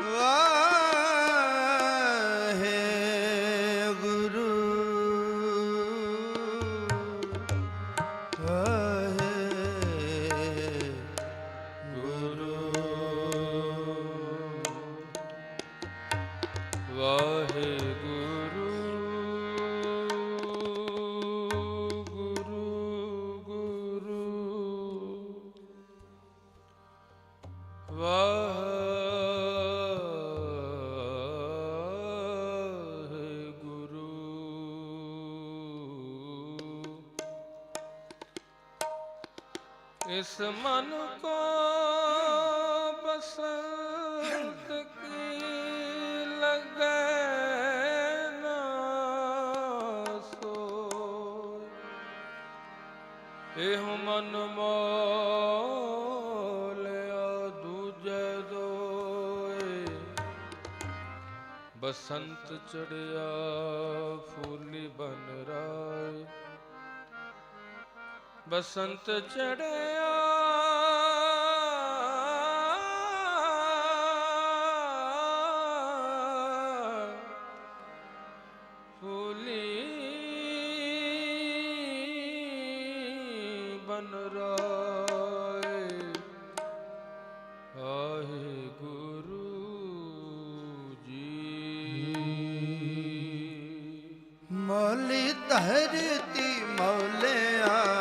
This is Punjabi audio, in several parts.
เออ ਇਸ ਮਨ ਕੋ ਬਸੰਤ ਕੀ ਲਗੈ ਨਾ ਸੋਇ ਇਹ ਮਨ ਮੋਲਿਆ ਦੂਜੇ ਦੋਏ। ਬਸੰਤ ਚੜਿਆ ਫੂਲੀ ਬਨ ਰਾਏ। ਬਸੰਤ ਚੜਿਆ ਫੂਲੀ ਬਨ ਰਾਏ। ਆਹੇ ਗੁਰੂ ਜੀ। ਮੌਲੀ ਧਰਤੀ ਮੌਲਿਆ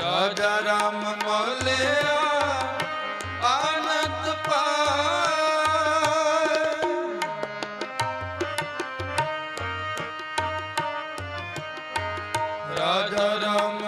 ਰਾਜਾ ਰਾਮ ਮੋਲਿਆ ਆਨੰਦ ਪਾਏ। ਰਾਜਾ ਰਾਮ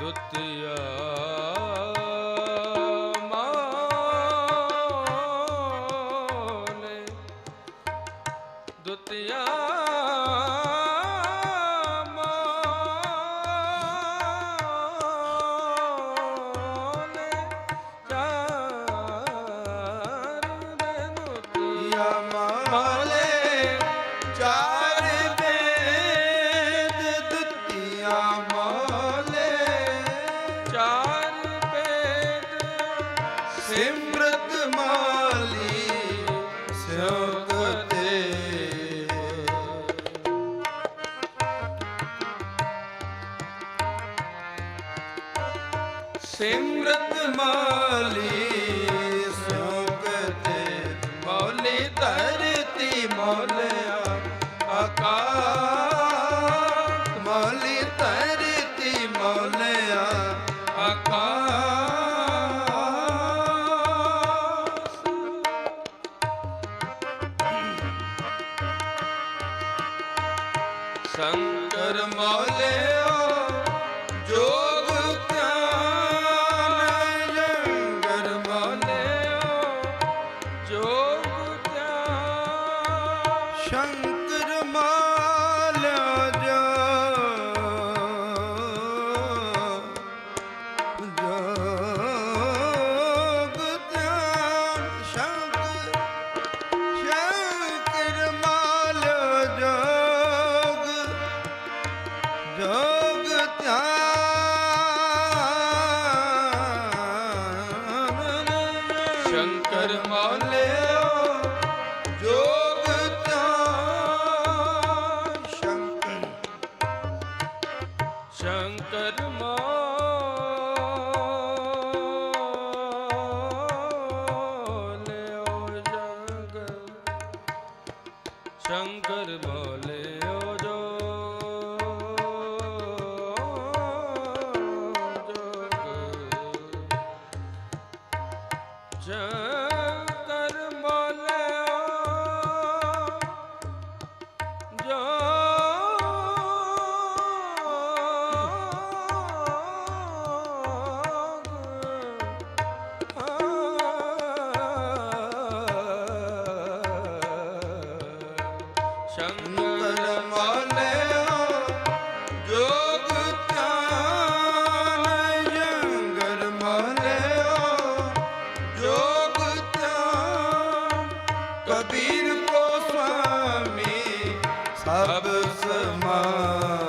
ਦੁਤਿਆ ਸਿਮਰਤ ਮਾਲੀ ਸਿਉਕਤੇ ਮੌਲੀ ਧਰਤੀ ਮੌਲਿਆ ਆਕਾਸ਼ ਮੌਲੀ ਧਰਤੀ ਮੌਲਿਆ ਆਕਾਸ਼। ਸੰਕਰ ਕਰ ਸ਼ੰਕਰ ਮਾਲਿਆ ਜਾ। ਜੋਗ ਧਿਆਨ ਸ਼ੰਕਰ ਸ਼ੰਕਰ ਮਾਲਿਆ ਜੋਗ ਜੋਗ। ਸ਼ੰਕਰ ਮਾਲਿਓ ਸ਼ੰਕਰ ਸ਼ੰਕਰ ਜੋਗ ਧਿਆਨ ਸ਼ੰਕਰ ਮਾਲਿਓ ਜੋਗ ਧਿਆਨ ਕਬੀਰ ਕੋ ਸੁਆਮੀ ਸਭ ਸਮਾਨ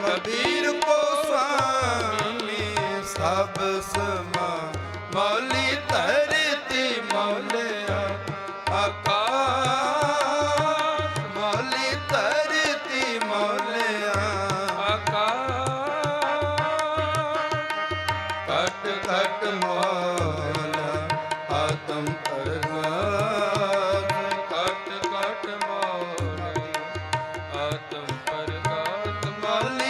ਕਬੀਰ ਕੋ ਸੁਆਮੀ ਸਭ ਸਮਾ ਮੌਲੀ ਧਰਤੀ ਮੌਲਿਆ, ਆਕਾਸ਼ ਮੌਲੀ ਧਰਤੀ ਮੌਲਿਆ ਕਟ ਕਟ ਮੌਲਾ, ਆਤਮ ਅਰਗਾਸ ਕਟ ਕਟ ਮੋਰ ਆਤਮ ਪ੍ਰਗਾਤ ਮੌਲੀ।